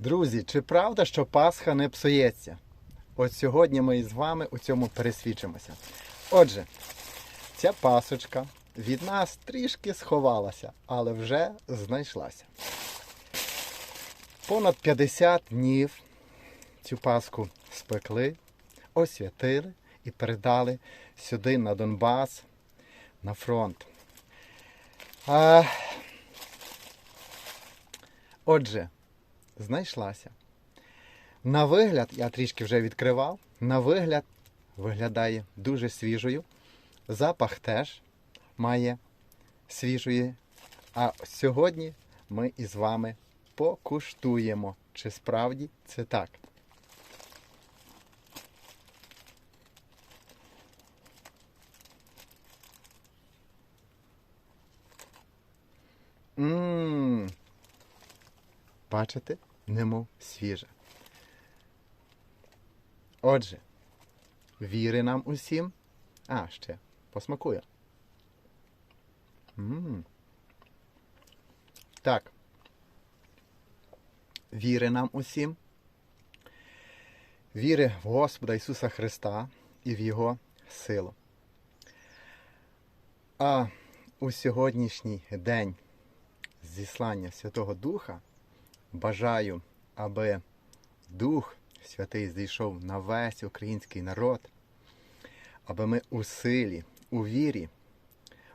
Друзі, чи правда, що Пасха не псується? От сьогодні ми із вами у цьому пересвідчимося. Отже, ця пасочка від нас трішки сховалася, але вже знайшлася. Понад 50 днів цю паску спекли, освятили і передали сюди на Донбас, на фронт. А... Отже, знайшлася. На вигляд, я трішки вже відкривав, на вигляд виглядає дуже свіжою. Запах теж має свіжої. А сьогодні ми із вами покуштуємо, чи справді це так. Ммм. Бачите? Немов свіжа. Отже, віри нам усім. А, ще посмакую. М. Так. Віри нам усім. Віри в Господа Ісуса Христа і в Його силу. А у сьогоднішній день зіслання Святого Духа бажаю, аби Дух Святий зійшов на весь український народ, аби ми у силі, у вірі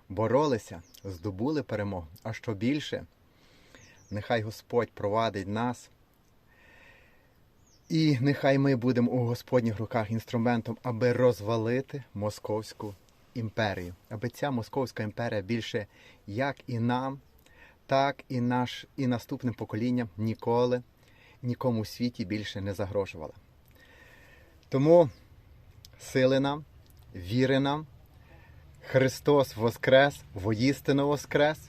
боролися, здобули перемогу, а що більше, нехай Господь провадить нас. І нехай ми будемо у Господніх руках інструментом, аби розвалити Московську імперію, аби ця Московська імперія більше як і нам, так і наш, і наступним поколінням ніколи нікому у світі більше не загрожувала. Тому сили нам, віри нам, Христос Воскрес, воістину Воскрес.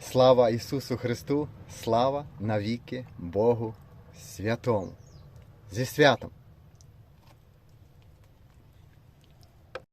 Слава Ісусу Христу, слава навіки Богу Святому. Зі святом!